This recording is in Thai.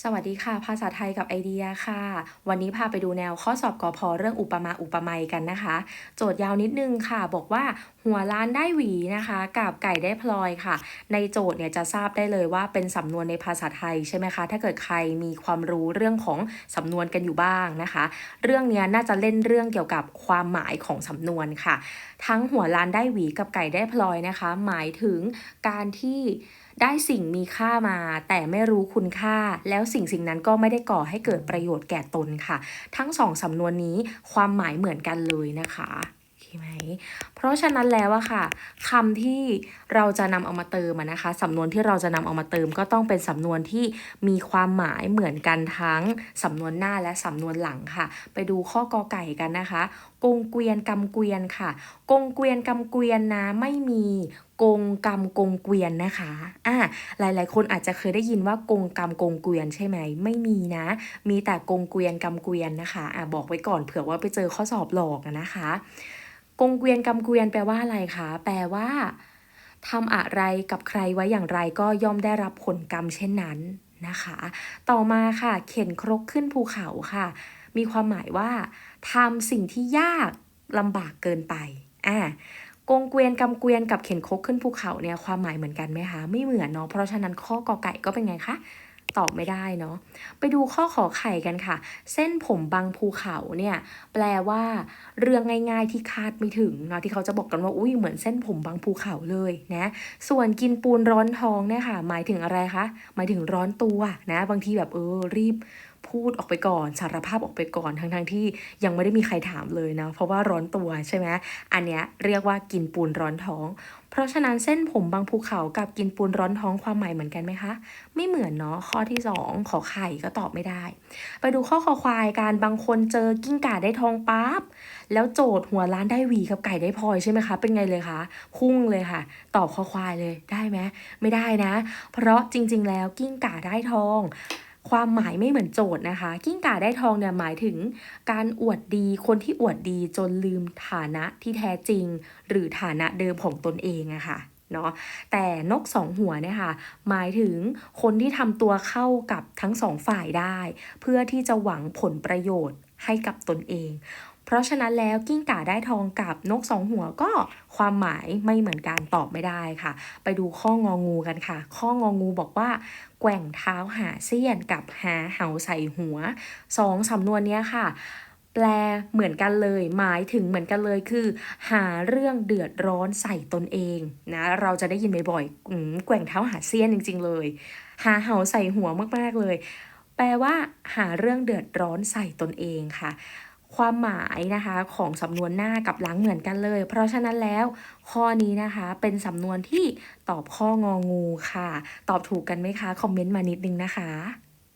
สวัสดีค่ะ ภาษาไทยกับไอเดียค่ะ วันนี้พาไปดูแนวข้อสอบกอพอเรื่องอุปมาอุปไมยกันนะคะ โจทย์ยาวนิดนึงค่ะ บอกว่าหัวล้านได้หวีนะคะ กับไก่ได้พลอยค่ะ ในโจทย์เนี่ยจะทราบได้เลยว่าเป็นสำนวนในภาษาไทยใช่ไหมคะ ถ้าเกิดใครมีความรู้เรื่องของสำนวนกันอยู่บ้างนะคะ เรื่องเนี้ยน่าจะเล่นเรื่องเกี่ยวกับความหมายของสำนวนค่ะ ทั้งหัวล้านได้หวีกับไก่ได้พลอยนะคะ หมายถึงการที่ได้สิ่งมีค่ามา แต่ไม่รู้คุณค่า แล้วสิ่งสิ่งนั้นก็ไม่ได้ก่อให้เกิดประโยชน์แก่ตนค่ะ ทั้งสองสำนวนนี้ความหมายเหมือนกันเลยนะคะ ไหม เพราะฉะนั้นแล้วอะค่ะคำที่เราจะนำเอามาเติมนะคะสำนวนที่เราจะนำเอามาเติม ก็ต้องเป็นสำนวนที่มีความหมายเหมือนกันทั้งสำนวนหน้าและสำนวนหลังค่ะ ไปดูข้อกอไก่กันนะคะกงเกวียนกำเกวียนค่ะ กงเกวียนกำเกวียนนะไม่มีกงกำกงเกวียนนะคะ อ่า หลายๆ คนอาจจะเคยได้ยินว่ากงกำกงเกวียนใช่ไหม ไม่มีนะ มีแต่กงเกวียนกำเกวียนนะคะ อ่าบอกไว้ก่อนเผื่อว่าไปเจอข้อสอบหลอกนะคะ กงเกวียนกำเกวียนแปลว่าอะไรคะ แปลว่าทำอะไรกับใครไว้อย่างไรก็ย่อมได้รับผลกรรมเช่นนั้นนะคะ ต่อมาค่ะ เข็นครกขึ้นภูเขาค่ะ มีความหมายว่าทำสิ่งที่ยากลำบากเกินไปอ่ากงเกวียนกำเกวียนกับเข็นครกขึ้นภูเขาเนี่ยความหมายเหมือนกันไหมคะ ไม่เหมือนเนาะเพราะฉะนั้นข้อกอไก่ก็เป็นไงคะ ตอบไม่ได้เนาะไปดูข้อขอไข่กันค่ะ เส้นผมบางภูเขาเนี่ยแปลว่าเรื่องง่ายๆที่คาดไม่ถึงเนาะที่เขาจะบอกกันว่าอุ้ยเหมือนเส้นผมบางภูเขาเลยนะส่วนกินปูนร้อนท้องเนี่ยค่ะหมายถึงอะไรคะหมายถึงร้อนตัวนะ บางทีแบบเออรีบ พูดออกไปก่อนสารภาพออกไปก่อนทั้งๆทที่ยังไม่ได้มีใครถามเลยนะ เพราะว่าร้อนตัวใช่ไหมอันเนี้ยเรียกว่ากินปูนร้อนท้อง เพราะฉะนั้นเส้นผมบางภูเขากับกินปูนร้อนท้องความหมายเหมือนกันไหมคะ ไม่เหมือนเนาะข้อที่ 2 ขอไข่ก็ตอบไม่ได้ ไปดูข้อคอควายการบางคนเจอกิ้งก่าได้ทองปั๊บแล้วโจทย์หัวล้านได้หวีกับไก่ได้พลอยใช่ไหมคะเป็นไงเลยคะพุ่งเลยค่ะ ตอบคอควายเลยได้ไหมไม่ได้นะ เพราะจริง ๆ แล้วกิ้งก่าได้ทอง ความหมายไม่เหมือนโจทย์นะคะ กิ้งก่าได้ทองเนี่ยหมายถึงการอวดดีคนที่อวดดีจนลืมฐานะที่แท้จริง หรือฐานะเดิมของตนเองอะค่ะเนาะแต่นกสองหัวเนี่ยค่ะหมายถึงคนที่ทำตัวเข้ากับทั้งสองฝ่ายได้ เพื่อที่จะหวังผลประโยชน์ให้กับตนเอง ราะฉะนั้นแล้วกิ้งก่าได้ทองกับนกสองหัวก็ความหมายไม่เหมือนกันตอบไม่ได้ค่ะ ไปดูข้ององูกันค่ะ ข้ององูบอกว่า แกว่งเท้าหาเสี้ยนกับหาเหาใส่หัวสองสำนวนนี้ค่ะแปลเหมือนกันเลย หมายถึงเหมือนกันเลยคือ หาเรื่องเดือดร้อนใส่ตนเองนะเราจะได้ยินบ่อยๆแกว่งเท้าหาเสี้ยนจริง ๆ เลย หาเหาใส่หัวมากๆเลย แปลว่า หาเรื่องเดือดร้อนใส่ตนเองค่ะ ความหมายนะคะของสำนวนหน้ากับหลังเหมือนกันเลย เพราะฉะนั้นแล้วข้อนี้นะคะเป็นสำนวนที่ตอบข้ององูค่ะ ตอบถูกกันไหมคะ คอมเมนต์มานิดนึงนะคะ